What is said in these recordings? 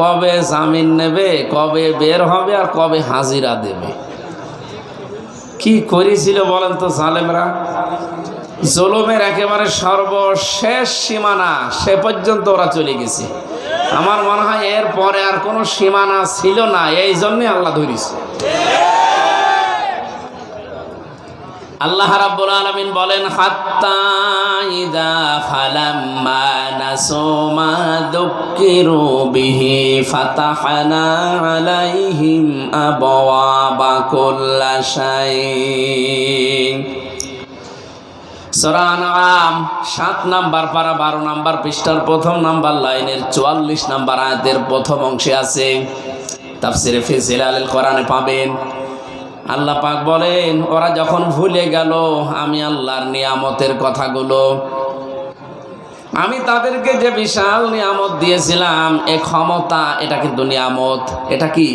কবে জামিন নেবে, কবে বের হবে আর কবে হাজিরা দেবে? কি করেছিল বলেন তো জালেমরা? জলমের একেবারে সর্বশেষ সীমানা, সে পর্যন্ত ওরা চলে গেছে। আমার মনে হয় এর পরে আর কোনো সীমানা ছিল না এই জন্যে আল্লাহ ধরিছে। আল্লাহ রাব্বুল আলামিন বলেন, হাত্তা ইদা ফালাম্মা নাসু মা যুক্কিরু বিহি ফাতাহনা আলাইহিম আবওয়াবা কুল্লা শাই সূরা আনআম, সাত নাম্বার পারা বারো নাম্বার পৃষ্ঠার প্রথম নাম্বার লাইনের চুয়াল্লিশ নাম্বার আয়াতের প্রথম অংশে আছে। তাফসিরে ফিজিল আল কোরআনে পাবেন আল্লাহ পাক বলেন, ওরা যখন ভুলে গেল, আমি আল্লাহর নিয়ামতের কথাগুলো, আমি তাদেরকে যে বিশাল নিয়ামত দিয়েছিলাম, এ ক্ষমতা, এটা কিন্তু নিয়ামত। এটা কি?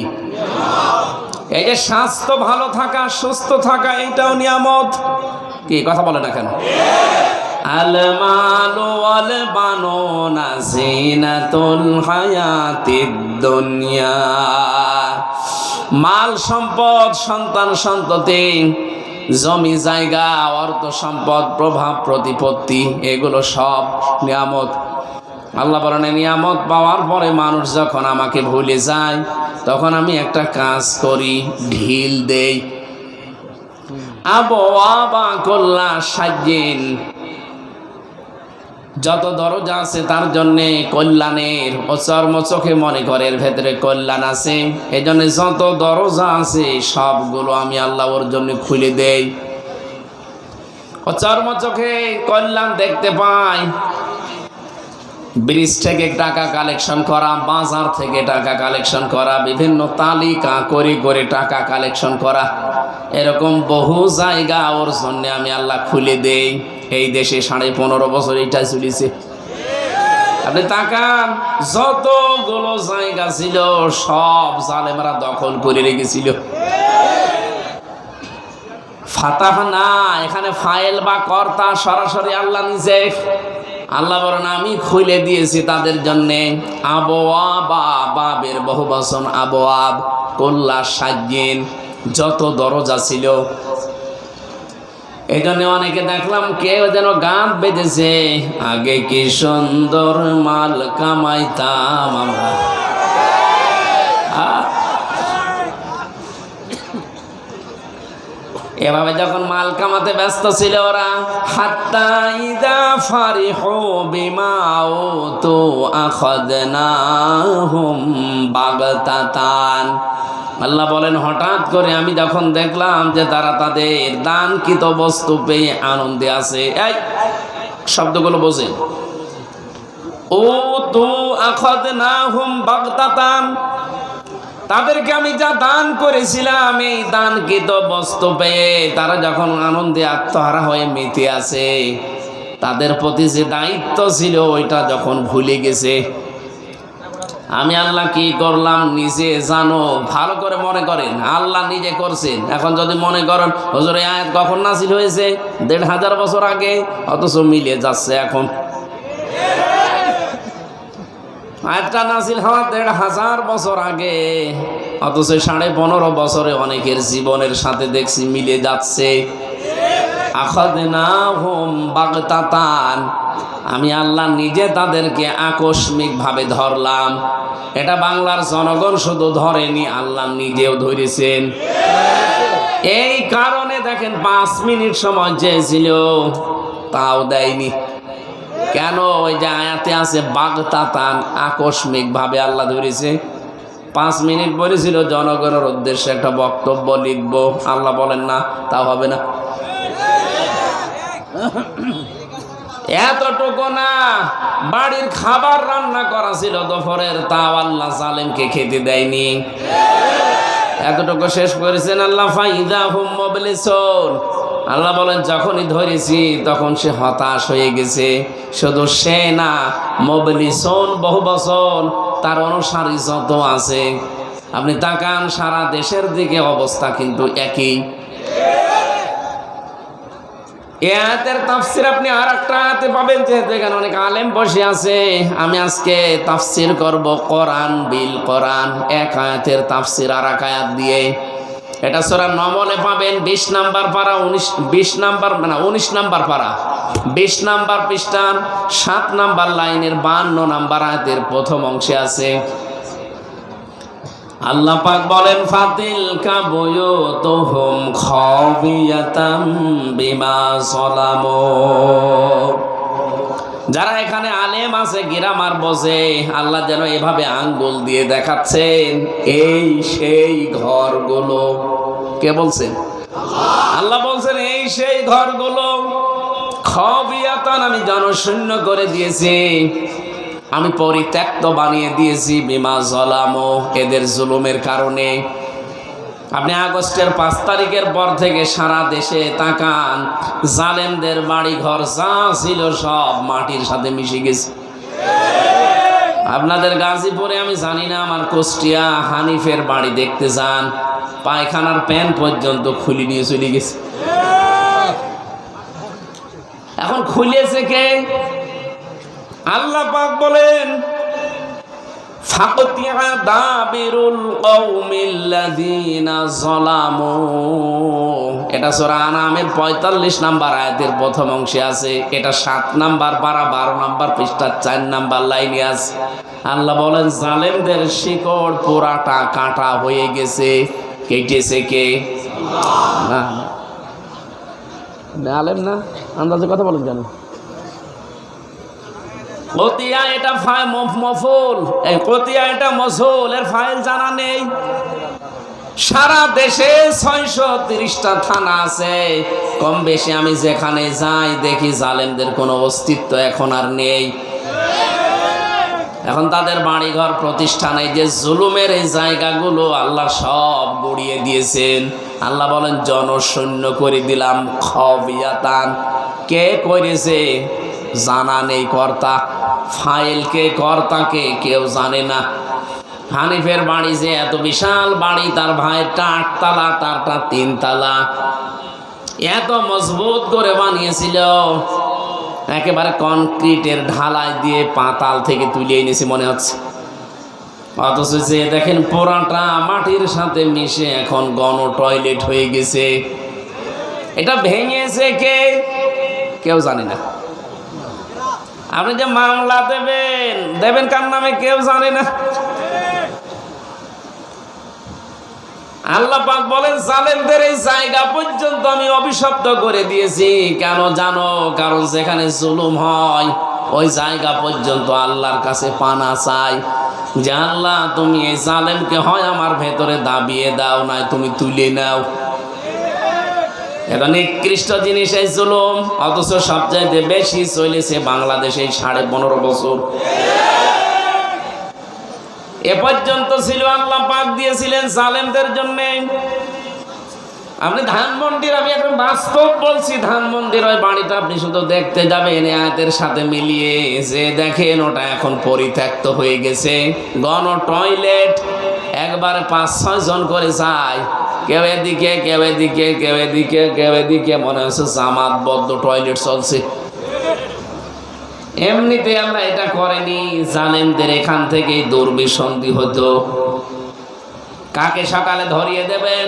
এই যে স্বাস্থ্য ভালো থাকা, সুস্থ থাকা এটাও নিয়ামত। কি, কথা বলে না কেন? আল মালু ওয়াল বানুনা দুনিয়া। মাল সম্পদ, সন্তান সন্ততি, জমি জায়গা, অর্থ সম্পদ, প্রভাব, প্রতিপত্তি, এগুলো সব নিয়ামত। আল্লাহ বলেন নিয়ামত পাওয়ার পরে মানুষ যখন আমাকে ভুলে যায়, তখন আমি একটা কাজ করি, ঢিল দেই। আবহাওয়া বা কল্লা সাজিন যত দরজা আছে তার জন্যে কল্যাণের ও চর্ম চোখে মনে করে এর ভেতরে কল্যাণ আছে। এই জন্য যত দরজা আছে সবগুলো আমি আল্লাহ ওর জন্য খুলে দেই। ও চর্ম চোখে কল্যাণ দেখতে পাই। ব্রিজ থেকে টাকা কালেকশন করা, বাজার থেকে টাকা কালেকশন করা, বিভিন্ন তালিকা করে করে টাকা কালেকশন করা, এরকম বহু জায়গা ওর জন্য আমি আল্লাহ খুলে দেই। এই দেশে সাড়ে পনেরো বছর এইটাই চলেছে। আপনি তাকান, যতগুলো জায়গা ছিল, সব জালেমরা দখল করে রেখেছিল। ফাতাহ না, এখানে ফাইল বা কর্তা সরাসরি আল্লাহ নিজে। আল্লাহ বলেন, আমি খুলে দিয়েছি তাদের জন্যে বাবের বহু বচন আবওয়াব, কল্লা যত দরজা ছিল এই জন্য অনেকে দেখলাম কেউ যেন গান বেঁধেছে, আগে কি সুন্দর মাল কামাইতাম আমরা? এভাবে যখন মাল কামাতে ব্যস্ত ছিল ওরা, হাত্তা ইদা ফারিহু বিমা তো আখাদনাহুম বাগতাতান। আল্লাহ বলেন, হঠাৎ করে আমি যখন দেখলাম যে তারা তাদের দানকৃত বস্তু পেয়ে আনন্দে আছে, এই শব্দগুলো বোঝেন। ও তো আখাদনাহুম বাগতাতান। তাদেরকে আমি যা দান করেছিলাম, এই দানকৃত বস্তু পেয়ে তারা যখন আনন্দে আত্মহারা হয়ে মেতে আছে, তাদের প্রতি যে দায়িত্ব ছিল, ওইটা যখন ভুলে গেছে আমি আল্লাহ কি করলাম নিজে জানো? ভালো করে মনে করেন। আল্লাহ নিজে করছেন। এখন যদি মনে করেন, হজর, এই আয়াত কখন নাসিল হয়েছে? দেড় হাজার বছর আগে। অথচ মিলে যাচ্ছে এখন। আয়াতটা নাসিল হওয়া দেড় হাজার বছর আগে। অথচ সাড়ে পনেরো বছরে অনেকের জীবনের সাথে দেখছি মিলে যাচ্ছে। আখাদনা হোম বাগতাতান। আমি আল্লাহ নিজে তাদেরকে আকস্মিকভাবে ধরলাম। এটা বাংলার জনগণ শুধু ধরেনি, আল্লাহ নিজেও ধরেছেন। এই কারণে দেখেন পাঁচ মিনিট সময় চেয়েছিল তাও দেয়নি। কেন? ওই যে আয়াতে আছে, বাগতাতান আকস্মিক ভাবে আল্লাহ ধরেছে। পাঁচ মিনিট বলেছিল, জনগণের উদ্দেশ্যে একটা বক্তব্য লিখব। আল্লাহ বলেন, না তা হবে না। এতটুকু না, বাড়ির খাবার রান্না করা ছিল দুপুরের তাও আল্লাহ সালেমকে খেতে দেয়নি। এতটুকু শেষ করেছেন আল্লাহ, ফাইদা হুম মোবলিসন। আল্লাহ বলেন, যখনই ধরেছি, তখন সে হতাশ হয়ে গেছে। শুধু সে না, মোবলিসন বহু বছর, তার অনুসারী যত আছে। আপনি তাকান, সারা দেশের দিকে অবস্থা কিন্তু একই। এ আয়াতের তাফসির আপনি আর একটা আয়াতে পাবেন, যেহেতু এখানে অনেক আলেম বসে আছে। আমি আজকে তাফসির করব কোরআন বিল কোরআন, এক আয়াতের তাফসির আর এক আয়াত দিয়ে। এটা সোরা নমলে পাবেন, বিশ নাম্বার পারা, উনিশ, বিশ নাম্বার, না, উনিশ নাম্বার পারা। বিশ নাম্বার পৃষ্ঠান, সাত নাম্বার লাইনের বান্ন নাম্বার আয়াতের প্রথম অংশে আছে। আল্লাহ পাক বলেন ফাতিল কাবুয়ু তুহুম খাবিয়াতাম বিমা সালামু। যারা এখানে আলেম আছে, গিরামার বসে আল্লাহ যেন এভাবে আঙ্গুল দিয়ে দেখাচ্ছেন, এই সেই ঘরগুলো। কে বলছেন আল্লাহ বলছেন, এই সেই ঘরগুলো খবিয়াতান আমি জনশূন্য করে দিয়েছি। আমি পরিত্যক্ত বানিয়ে দিয়েছি, বিমা জলামো, এদের জুলুমের কারণে। আপনি আগস্টের পাঁচ তারিখের পর থেকে সারা দেশে তাকান, জালেমদের বাড়ি ঘর যা ছিল সব মাটির সাথে মিশে গেছে। আপনাদের গাজীপুরে আমি জানি না, আমার কুষ্টিয়া হানিফের বাড়ি দেখতে যান, পায়খানার প্যান পর্যন্ত খুলি নিয়ে চলে গেছে। এখন খুলেছে কে? আল্লাহ পাক বলেন ফাকতিয়া দাবিরুল কওমিল্লাযীনা যালামু। এটা সূরা আনামের 45 নাম্বার আয়াতের প্রথম অংশে আছে। এটা 7 নাম্বার পারা 12 নাম্বার পৃষ্ঠার 4 নাম্বার আল্লাহ বলেন, জালেমদের শিকড় পোড়াটা কাটা হয়ে গেছে। কেটেছে কে? আলেম না? আন্দাজে কথা বলেন জানো কতিয়া এটা মফুল? এই কতিয়া এটা মসুল এর ফাইল জানা নেই। সারা দেশে ছয়শো তিরিশটা থানা আছে। কম বেশি আমি যেখানে যাই, দেখি জালেমদের কোনো অস্তিত্ব এখন আর নেই। এখন তাদের বাড়িঘর প্রতিষ্ঠান, এই যে জুলুমের এই জায়গাগুলো আল্লাহ সব গড়িয়ে দিয়েছেন। আল্লাহ বলেন, জনশূন্য করে দিলাম খবিয়াতান। কে করেছে? জানা নেই কর্তা। ফাইল কে কর্তাকে কেউ জানে না। হানিফের বাড়ি যে এত বিশাল বাড়ি, তার ভাইয়েরটা আটতলা তারটা তিনতলা এত মজবুত করে বানিয়েছিল। একেবারে কনক্রিটের ঢালাই দিয়ে পাতাল থেকে তুলে এনেছি মনে হচ্ছে। অথচ যে দেখেন পোড়াটা মাটির সাথে মিশে এখন গণ টয়লেট হয়ে গেছে। এটা ভেঙেছে কে? কেউ জানে না। আপনি যে মামলা দেবেন দেবেন কার নামে কেউ জানে না। আল্লাহ পাক বলেন, জালেমদের এই জায়গা পর্যন্ত আমি অভিশপ্ত করে দিয়েছি। কেন জানো? কারণ যেখানে জুলুম হয়, ওই জায়গা পর্যন্ত আল্লাহর কাছে পানা চাই। যে আল্লাহ, তুমি এই জালেমকে হয় আমার ভেতরে দাবিয়ে দাও, নাই তুমি তুলে নাও। এটা নিকৃষ্ট জিনিস, এই জুলুম। অথচ সবচাইতে বেশি চলেছে বাংলাদেশে সাড়ে পনেরো বছর। এ পর্যন্ত ছিল, আল্লাহ পাক দিয়েছিলেন জালেমদের জন্য। আপনি ধানমন্ডির, আমি একদম বাস্তব বলছি, ধানমন্ডির ওই বাড়িটা আপনি শুধু দেখতে যাবেন আয়াতের সাথে মিলিয়ে যে দেখেন, ওটা এখন পরিত্যক্ত হয়ে গেছে। গণ টয়লেট একবারে পাঁচ, ছয় জন করে যায়। কেউ এদিকে কেউ এদিকে কেউ এদিকে কেউ এদিকে, মনে হচ্ছে জামাতবদ্ধ টয়লেট চলছে। এমনিতে আমরা এটা করেনি, জালেমদের এখান থেকেই দুর্বিসন্ধি হতো। কাকে সকালে ধরিয়ে দেবেন?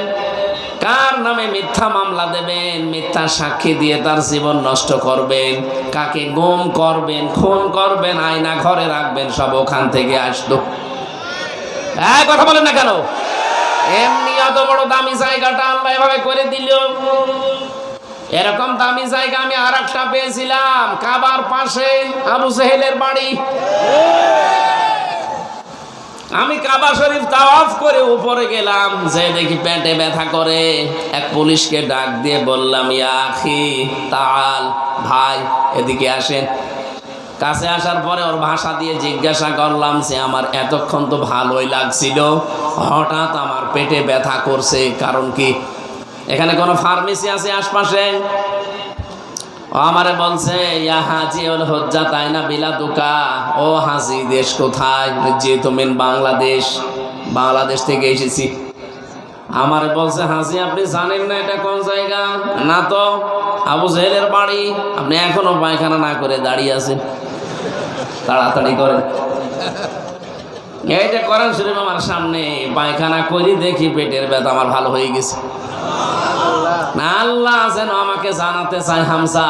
কার নামে মিথ্যা মামলা দেবেন? মিথ্যা সাক্ষী দিয়ে তার জীবন নষ্ট করবেন। কাকে গুম করবেন, খুন করবেন, আয়না ঘরে রাখবেন, সব ওখান থেকে আসতো হ্যাঁ কথা বলেন না কেন? এমনি অত বড় দামি জায়গাটা আল্লাহ এভাবে করে দিল এরকম দামি জায়গা আমি আর একটা পেয়েছিলাম, কাবার পাশে আবু সেহেলের বাড়ি। আমি কাবা শরীফ তাওয়াফ করে উপরে গেলাম, যে দেখি পেটে ব্যথা করে। এক পুলিশকে ডাক দিয়ে বললাম ইয়াখি তাল, ভাই, এদিকে আসেন। কাছে আসার পরে ওর ভাষা দিয়ে জিজ্ঞাসা করলাম যে, আমার এতক্ষণ তো ভালোই লাগছিল। হঠাৎ আমার পেটে ব্যথা করছে, কারণ কি? এখানে কোনো ফার্মেসি আছে আশপাশে? আমারে বলছে, ইয়া হাজি ওল হজ্জা, তাই না বিলা দুকা? ও হাজি, দেশ কোথায়? যে তুমি বাংলাদেশ বাংলাদেশ থেকে এসেছি। আমারে বলছে, হাজি, আপনি জানেন না এটা কোন জায়গা? না তো, আবু জেহেলের বাড়ি। আপনি এখনও পায়খানা না করে দাঁড়িয়ে আছেন। তাড়াতাড়ি করেন। এই যে করেন শরীফ আমার সামনে, পায়খানা করি দেখি পেটের ব্যথা আমার ভালো হয়ে গেছে। আল্লাহ আমাকে জানাতে হামসা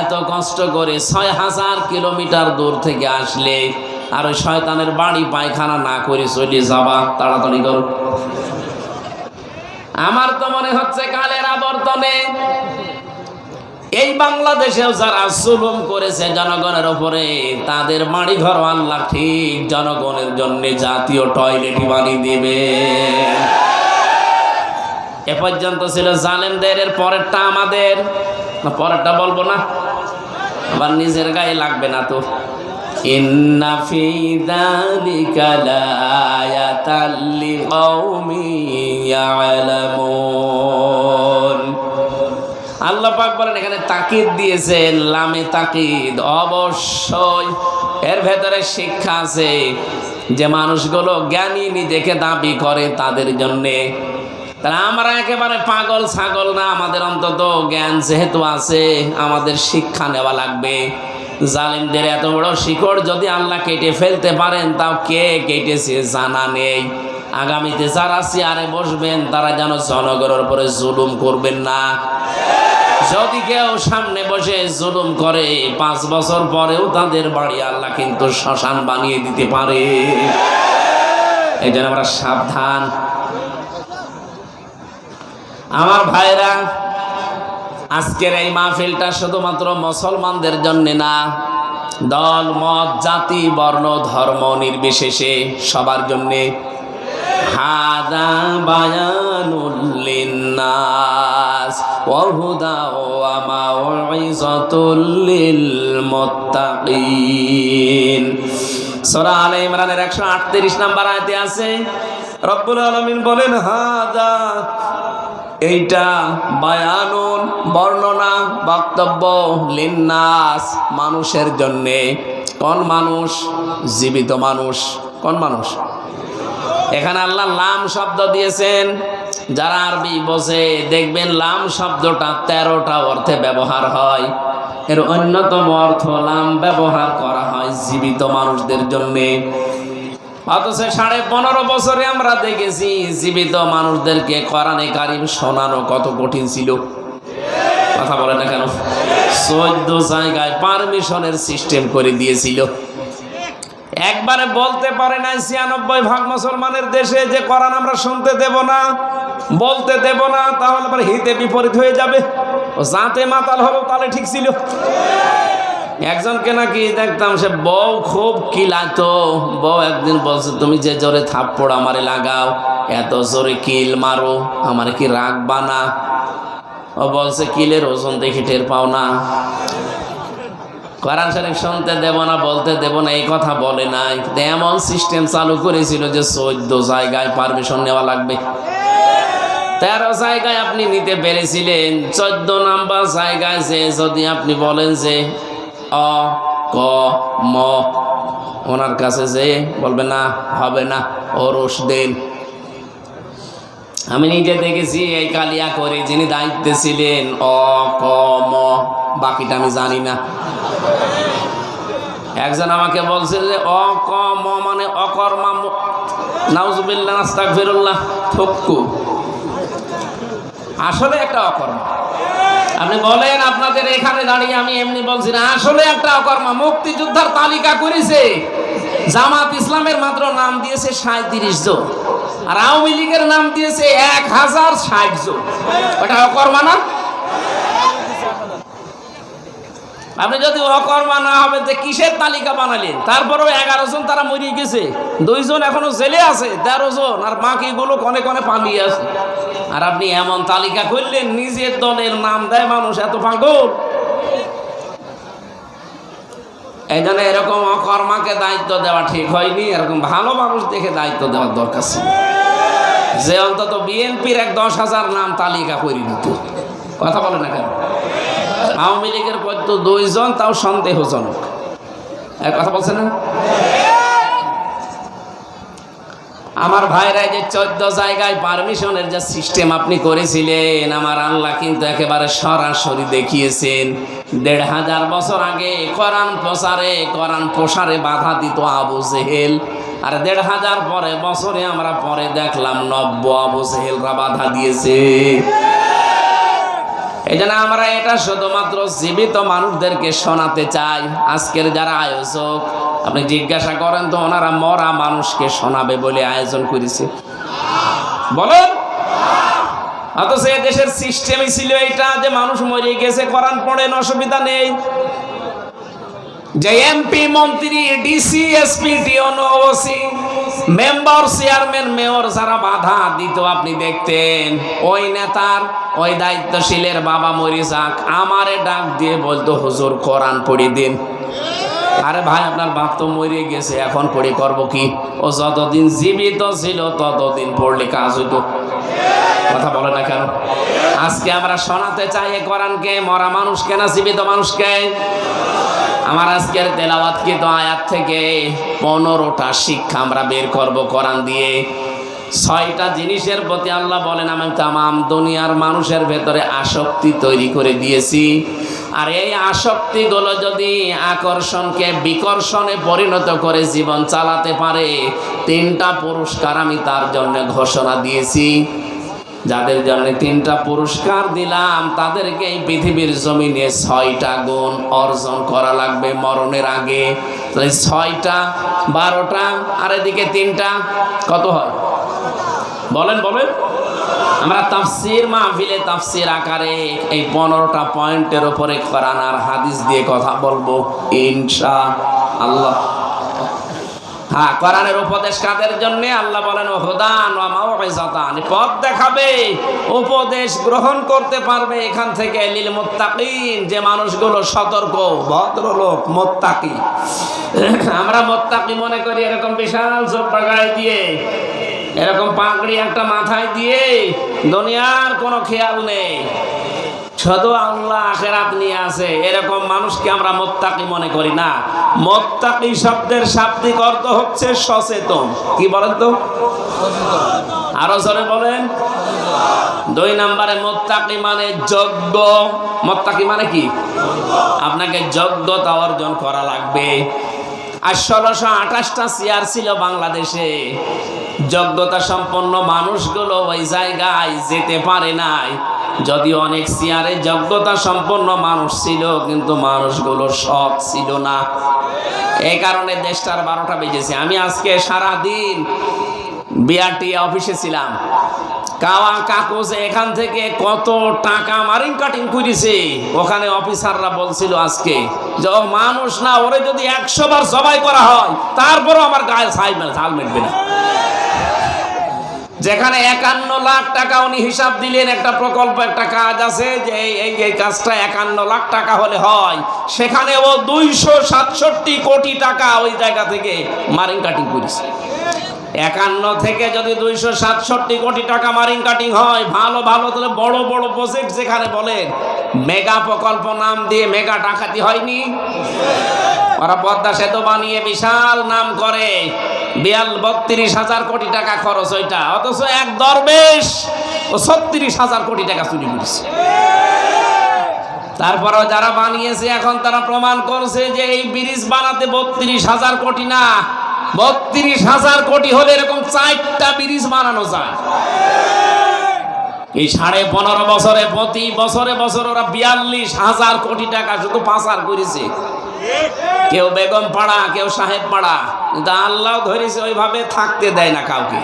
এত কষ্ট করে ছয় হাজার কিলোমিটার দূর থেকে আসলে আর ওই শয়তানের বাড়ি পায়খানা না করে চলে যাবা, তাড়াতাড়ি করো। আমার তো মনে হচ্ছে কালের আবর্তনে এই বাংলাদেশেও যারা জুলুম করেছে জনগণের ওপরে তাদের বাড়ি ঘর আল্লাহ ঠিক জনগণের জন্য জাতীয় টয়লেটই বানিয়ে দিবে। এ পর্যন্ত ছিল জালেমদের, এর পরেরটা আমাদের। না, পরেরটা বলব না। আবার নিজের গায়ে লাগবে না তো। ইন্না ফি যালিকা লিকাউমিন ইয়ালামুন। আল্লাহ পাক বলেন, এখানে তাকিদ দিয়েছেন লামে তাকিদ। অবশ্যই এর ভেতরে শিক্ষা আছে যে মানুষগুলো জ্ঞানী নিজেকে দাবি করে তাদের জন্যে। তাহলে আমরা একেবারে পাগল ছাগল না, আমাদের অন্তত জ্ঞান যেহেতু আছে, আমাদের শিক্ষা নেওয়া লাগবে। জালিমদের এত বড় শিকড় যদি আল্লাহ কেটে ফেলতে পারেন, তাও কে কেটেছে জানা নেই। আগামীতে যারা চেয়ারে বসবেন, তারা যেন জনগণের উপরে জুলুম করবেন না। যদি কেউ সামনে বসে জুলুম করে, পাঁচ বছর পরেও তাদের বাড়ি আল্লাহ কিন্তু শ্মশান বানিয়ে দিতে পারে। এই জন্য আমরা সাবধান। আমার ভাইরা, আজকের এই মাহফিলটা শুধুমাত্র মুসলমানদের জন্য না, দল, মত, জাতি, বর্ণ, ধর্ম নির্বিশেষে সবার জন্যে। হাদা বায়ানুল লিন্নাস ওয়া হুদা ওয়া মাউইযাতুল লিল মুত্তাকিন। সূরা আলে ইমরানের 138 নাম্বার আয়াতে আছে, রব্বুল আলামিন বলেন, হাদা, এইটা বায়ানুন, বর্ণনা, বক্তব্য লিন্নাস, মানুষের জন্যে। কোন মানুষ? জীবিত মানুষ। কোন মানুষ? এখানে আল্লাহ লাম শব্দ দিয়েছেন। যারা আরবি বোঝে, দেখবেন লাম শব্দটা তেরোটা অর্থে ব্যবহার হয়। এর অন্যতম অর্থ লাম ব্যবহার করা হয় জীবিত মানুষদের জন্যে। অথচ সাড়ে পনেরো বছরে আমরা দেখেছি জীবিত মানুষদেরকে কোরআনে কারিম শোনানো কত কঠিন ছিল। কথা বলে না কেন? চোদ্দ জায়গায় পারমিশনের সিস্টেম করে দিয়েছিল। একবারে বলতে পারে না ছিয়ানব্বই ভাগ মুসলমানের দেশে যে কোরআন আমরা শুনতে দেব না, বলতে দেব না, তাহলে আবার হিতে বিপরীত হয়ে যাবে। ও যাতে মাতাল হলো তাহলে ঠিক ছিল। একজনকে নাকি দেখতাম সে বউ খুব কিলাতো। বউ একদিন বলছে, তুমি যে জোরে থাপ্পড় আমারে লাগাও, এত জোরে কিল মারো, আমারে কি রাখবা না ও বলছে, কিলের ওজন দেখে টের পাও না। কোরআন শরীফ শুনতে দেব না, বলতে দেব না, এই কথা বলে নাই। এমন সিস্টেম চালু করেছিল যে চোদ্দ জায়গায় পারমিশন নেওয়া লাগবে। তেরো জায়গায় আপনি নিতে পেরেছিলেন, চোদ্দ নাম্বার জায়গায় যে যদি আপনি বলেন যে অ, ক, ম, ওনার কাছে যে বলবে না, হবে না, ওরস দেন। আমি নিজে দেখেছি এই কালিয়া করে যিনি দায়িত্বে ছিলেন, অ, ক, ম বাকিটা আমি জানি না। একজন আমাকে বলছে যে অ ক ম মানে অকর্মা, নাউজুবিল্লাহ নাস্তাক থক্কু আসলে একটা অকর্মা। আপনি বলেন, আপনাদের এখানে দাঁড়িয়ে আমি এমনি বলছি না, আসলে একটা অকর্মা। মুক্তিযোদ্ধার তালিকা করেছে, জামাত ইসলামের মাত্র নাম দিয়েছে সাঁত্রিশ জন, আর আওয়ামী লীগের নাম দিয়েছে এক হাজার ষাট জন। ওটা অকর্মা না? আপনি যদি অকর্মা না হবে যে কিসের তালিকা বানালেন? তারপরেও এগারো জন তারা মরিয়ে গেছে। দুইজন এখনও জেলে আছে, তেরো জন, আর বাকিগুলো কনে কনে পালিয়ে আছে। আর আপনি এমন তালিকা করলেন, নিজের দলের নাম দেয় মানুষ, এত পাগল। এই জন্য এরকম অকর্মাকে দায়িত্ব দেওয়া ঠিক হয়নি, এরকম ভালো মানুষ দেখে দায়িত্ব দেওয়ার দরকার ছিল যে অন্তত বিএনপির এক দশ হাজার নাম তালিকা করে নিত কথা বলে না কেন? আওয়ামী লীগের পদ্য দুইজন, তাও সন্দেহজনক। কথা বলছে না? আমার ভাইরা যে চোদ্দ জায়গায় পারমিশনের যে সিস্টেম আপনি করেছিলেন, আমার আল্লাহ কিন্তু একেবারে সরাসরি দেখিয়েছেন। দেড় হাজার বছর আগে কোরআন প্রসারে কোরআন প্রসারে বাধা দিত আবু জেহেল। আর দেড় হাজার পরে, বছরে আমরা পরে দেখলাম নব্য আবু জেহেলরা বাধা দিয়েছে। এই জন্য আমরা এটা শুধুমাত্র জীবিত মানুষদেরকে শোনাতে চাই। আজকের যারা আয়োজক, আপনি জিজ্ঞাসা করেন তো ওনারা মরা মানুষকে শোনাবে বলে আয়োজন করেছে। বলেন। অথচ এ দেশের সিস্টেমই ছিল এটা যে মানুষ মরে গেছে, কোরআন পড়েন, অসুবিধা নেই। যে এমপি মন্ত্রী ডিসি এসপি টিওনো ওসি মেম্বার, চেয়ারম্যান, মেয়র যারা বাধা দিত আপনি দেখতেন। ওই নেতার, ওই দায়িত্বশীলের বাবা মরি যাক। আমারে ডাক দিয়ে বলতো, হুজুর কোরআন পড়ি দিন। আরে ভাই, আপনার বাপ তো মরে গেছে, এখন পড়ে করব কি? ও যতদিন জীবিত ছিল, ততদিন পড়লে কাজ হইতো। কথা বলে না কেন? আজকে আমরা শোনাতে চাই কোরআনকে, মরা মানুষকে না জীবিত মানুষকে? আমার আজকের তেলাওয়াত কিন্তু আয়াত থেকে পনেরোটা শিক্ষা আমরা বের করব কোরআন দিয়ে। ছয়টা জিনিসের প্রতি আল্লাহ বলেন, আমি তামাম দুনিয়ার মানুষের ভেতরে আসক্তি তৈরি করে দিয়েছি। আর এই আসক্তিগুলো যদি আকর্ষণকে বিকর্ষণে পরিণত করে জীবন চালাতে পারে, তিনটা পুরস্কার আমি তার জন্য ঘোষণা দিয়েছি। যাদের জন্য তিনটা পুরস্কার দিলাম, তাদেরকে এই পৃথিবীর জমিনে ছয়টা গুণ অর্জন করা লাগবে মরণের আগে। ছয়টা, বারোটা, আর এদিকে তিনটা, কত হয়? বলেন বলেন। আমরা তাফসির মাহফিলে তাফসির আকারে এই পনেরোটা পয়েন্টের উপরে কোরআন আর হাদিস দিয়ে কথা বলব ইনশা আল্লাহ হ্যাঁ কোরআনের উপদেশ কাদের জন্য? আল্লাহ বলেন, হুদান ওয়া মাউইজাতান পথ দেখাবে, উপদেশ গ্রহণ করতে পারবে এখান থেকে লিল মুত্তাকিন, যে মানুষগুলো সতর্ক, ভদ্রলোক, মুত্তাকি। আমরা মুত্তাকি মনে করি, এরকম বিশাল গায়ে দিয়ে। এরকম পাগড়ি একটা মাথায় দিয়ে দুনিয়ার কোনো খেয়াল নেই। শুধু আল্লাহ আখেরাত নিয়ে আছে। এরকম মানুষকে আমরা মোত্তাকি মনে করি না। মোত্তাকি শব্দের শাব্দিক অর্থ হচ্ছে সচেতন। কি বলেন তো? আরও জোরে বলেন। দুই নম্বরে মোত্তাকি মানে যোগ্য। মোত্তাকি মানে কি? আপনাকে যজ্ঞতা অর্জন করা লাগবে। আর ষোলোশো আঠাশটা চেয়ার ছিল বাংলাদেশে। যোগ্যতা সম্পন্ন মানুষগুলো ওই জায়গায় যেতে পারে নাই। যদিও অনেক চেয়ারে যোগ্যতা সম্পন্ন মানুষ ছিল, কিন্তু মানুষগুলো সৎ ছিল না। এই কারণে দেশটার বারোটা বেজেছে। আমি আজকে সারা দিন বিআরটি অফিসে ছিলাম। কাওয়া কাকুজ এখান থেকে কত টাকা মারিং কাটিং করেছে ওখানে অফিসাররা বলছিল আজকে যে, ও মানুষ না, ওরে যদি একশো বার জবাই করা হয়, তারপরও আমার গায়ে ছাই ঝাল মেটবে না। যেখানে একান্ন লাখ টাকা উনি হিসাব দিলেন, একটা প্রকল্প, একটা কাজ আছে যে এই এই কাজটা একান্ন লাখ টাকা হলে হয়। সেখানে ও দুইশো সাতষট্টি কোটি টাকা ওই জায়গা থেকে মারিং কাটিং করেছে। একান্ন থেকে যদি দুইশো সাতষট্টি কোটি টাকা মারিং কাটিং হয়, ভালো ভালো, তাহলে বড় বড় প্রজেক্ট যেখানে বলেন, মেগা প্রকল্প নাম দিয়ে মেগা ডাকাতি হয়নি? ওরা পদ্মা সেতু বানিয়ে বিশাল নাম করে। বিয়াল বত্রিশ হাজার কোটি টাকা খরচ ওইটা। অথচ এক দরবেশ ও ছত্রিশ হাজার কোটি টাকা চুরি করেছে। তারপরেও যারা বানিয়েছে, এখন তারা প্রমাণ করছে যে এই ব্রিজ বানাতে বত্রিশ হাজার কোটি না। বত্রিশ হাজার কোটি হলে এরকম চারটা ব্রিজ বানানো যায়। এই সাড়ে পনেরো বছরে, প্রতি বছরে বছর ওরা বিয়াল্লিশ হাজার কোটি টাকা শুধু পাচার করেছে। কেউ বেগম পাড়া, কেউ সাহেব পাড়া, কিন্তু আল্লাহ ধরেছে ওইভাবে থাকতে দেয় না কাউকে।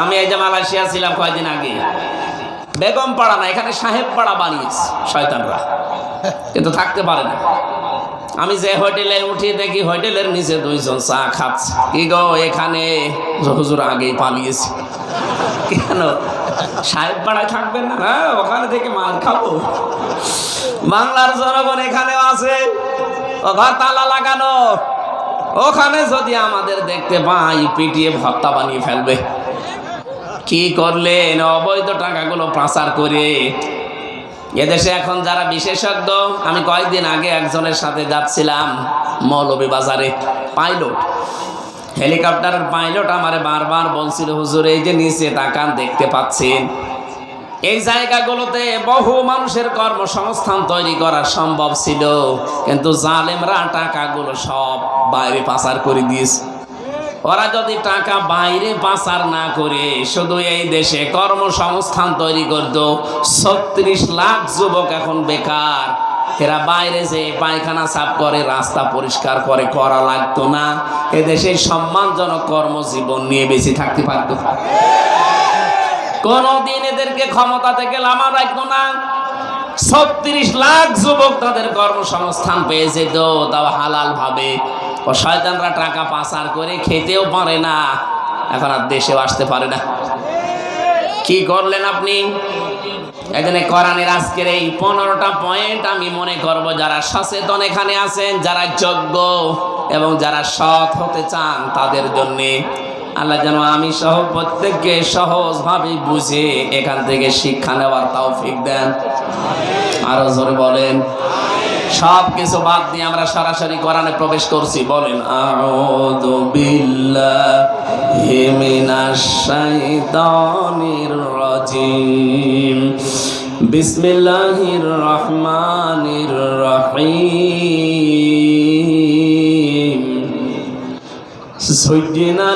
আমি এই যে মালয়েশিয়া ছিলাম কয়েকদিন আগে। বেগম পাড়া না, এখানে সাহেব পাড়া বানিয়েছে শয়তানরা। কিন্তু থাকতে পারে না। আমি যে হোটেলে উঠি দেখি হোটেলের নিচে দুইজন চা খাচ্ছে। কি গো, এখানে? হুজুর আগেই পালিয়েছে। কেন? সাহেব পাড়ায় থাকবেন না হ্যাঁ ওখানে থেকে মাল খাব। বাংলার জনগণ এখানেও আছে। ও ঘর তালা লাগানো। ওখানে যদি আমাদের দেখতে পাই, পিটিয়ে ভত্তা বানিয়ে ফেলবে। কি করলেন? অবৈধ টাকাগুলো পাচার করে। এদেশে এখন যারা বিশেষজ্ঞ, আমি কয়েকদিন আগে একজনের সাথে যাচ্ছিলাম মৌলভী বাজারে পাইলট। হেলিকপ্টারের পাইলট আমারে বারবার বলছিল, হুজুর, এই যে নিচে তাকান, দেখতে পাচ্ছেন? এই জায়গাগুলোতে বহু মানুষের কর্মসংস্থান তৈরি করা সম্ভব ছিল, কিন্তু জালেমরা টাকাগুলো সব বাইরে পাচার করে দিয়েছে। ওরা যদি টাকা বাইরে পাচার না করে, শুধু এই দেশে কর্মসংস্থান তৈরি করত, ছত্রিশ লাখ যুবক এখন বেকার। এরা বাইরে যে পায়খানা সাফ করে, রাস্তা পরিষ্কার করে, করা লাগতো না। এদেশে সম্মানজনক কর্মজীবন নিয়ে বেশি থাকতে পারতো কোনদিন এদেরকে ক্ষমতা থেকে লামা রাখতো না। ছত্রিশ লাখ যুবক তাদের কর্মসংস্থান পেয়ে যেত, তাও হালাল ভাবে ও শয়তানরা টাকা পাচার করে খেতেও পারে না। এখন আর দেশেও আসতে পারে না। কি করলেন আপনি? এখানে কোরআনের আজকের এই পনেরোটা পয়েন্ট আমি মনে করব যারা সচেতন এখানে আছেন, যারা যোগ্য এবং যারা সৎ হতে চান তাদের জন্যে আল্লাহ যেন আমি সহ প্রত্যেককে সহজভাবে বুঝে এখান থেকে শিক্ষা নেওয়ার তৌফিক দেন। আরও জোরে বলেন। সব কিছু বাদ দিয়ে আমরা সরাসরি কোরআনে প্রবেশ করছি। বলেন, আউযু বিল্লাহি মিনাশ শাইতানির রাজিম। বিসমিল্লাহির রহমানির রহিম। সৈয়দিনা